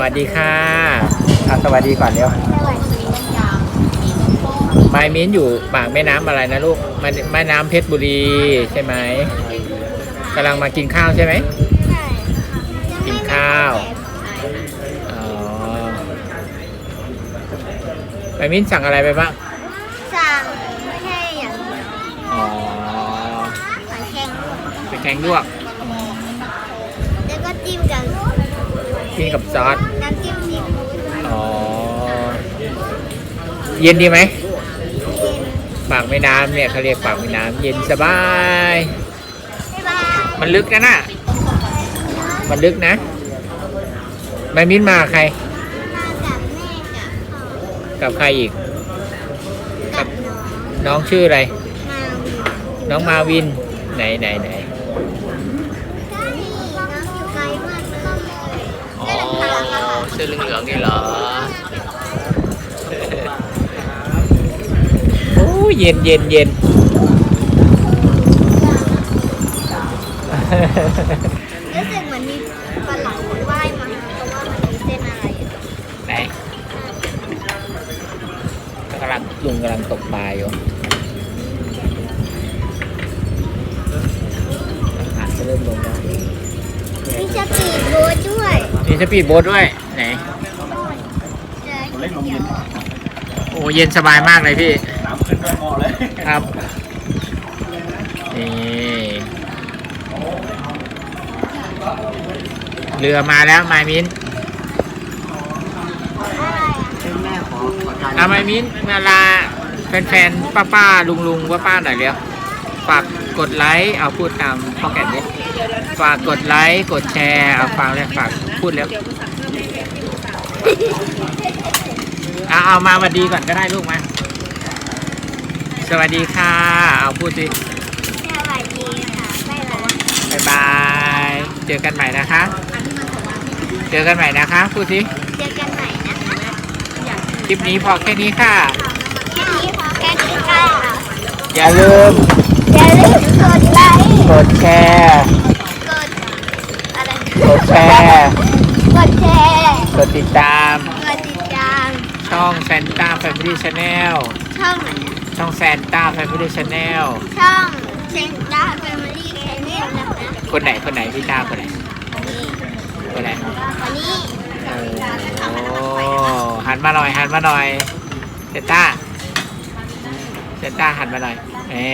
วัสดีค่ะอะสวัสดีก่อนเร็วสวัสดีค่ะไมายมิ้นอยู่ปากแม่น้ำอะไรนะลูกแม่แม่น้ำเพชรบุรีใช่ไหมกำลังมากินข้าวใช่ไหมใช่กินข้าว อ๋อไมายมิ้นสั่งอะไรไปบ้าง สั่งแค่อย่างอ๋อหอยแครงไปแกงลวก กินกับซอสน้ำจิ้มซีฟู้ดอ๋อ เย็นดีไหมเย็นปากแม่น้ำเนี่ยเขาเรียกปากแม่น้ำเย็นสบาย บ๊ายบายมันลึกนะน่ะ มันลึกนะไมายมิ้นมากับใคร มากับแม่กับพ่อกับใครอีก กับน้องน้องชื่ออะไร มาวินน้องมาวินไหนไหนไหน ก็นี่น้องอยู่ไกลมากเลย อ๋อ ได้หลังคาค่ะ เสื้อเหลืองๆนี่เหรอโอ้ยเย็นเย็นเย็นรู้สึกเหมือนมีปลาไหลว่ายมาเพราะว่ามันมีเส้นอะไรอะไหนกำลังลุงกำลังตกปลาอยู่อาหารจะเริ่มลงแล้วมีสปีดโบ๊ทด้วยมีสปีดโบ๊ทด้วย จอเดี๋ยวโอ้เย็นสบายมากเลยพี่ น้ำขึ้นด้วยหม้อเลยครับนี่เรือมาแล้วไมายมินอะไรอะแม่ขอขอทานอาไมายมินเวลาแฟนๆป้าป้าลุงลุงป้าป้าหน่อยเร็วฝากกดไลค์เอาพูดตามพ่อแก่นดิฝากกดไลค์กดแชร์เอาฟังเลยฝากพูดแล้ว เอาเอามาสวัสดีก่อนก็ได้ลูกมา สวัสดีค่ะ เอาพูดสิสวัสดีค่ะบ๊ายบายบายบาย เจอกันใหม่นะคะ เจอกันใหม่นะคะ พูดสิ เจอกันใหม่นะคะคลิปนี้พอแค่นี้ค่ะ แค่นี้พอแค่นี้ค่ะอย่าลืม อย่าลืมกดไลค์ กดแชร์ กดอะไร กดแชร์ กดแชร์ กดติดตามกดติดตาม ช่อง Santa Family Channel ช่องไหนนะช่อง Santa Family Channel ช่องเซนต้าแฟมิลี่แชนแนลนะคะคนไหนคนไหนพี่ตาคนไหนนี่คนไหนวันนี้โอ้หันมาหน่อยหันมาหน่อยเซนต้าเซนต้าหันมาหน่อยเอ๊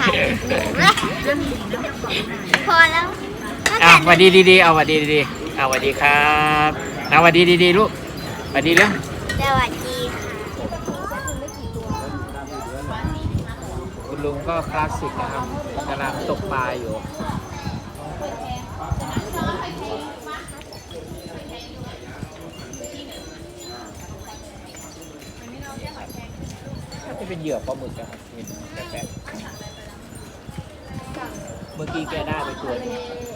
ถ่ายนะพอแล้วอะสวัสดีดีๆเอาสวัสดีดีๆเอาสวัสดีครับเอาสวัสดีดีๆลูกส วัสดีเรื่องสวัสดีค่ะคุณลุงก็คลาสสิกนะครับกำลังตกปลาอยู่น่าจะเป็นเหยื่อปลาหมึกนะครับเห็นแปลกๆเมื่อกี้แกได้ไปตัวนึง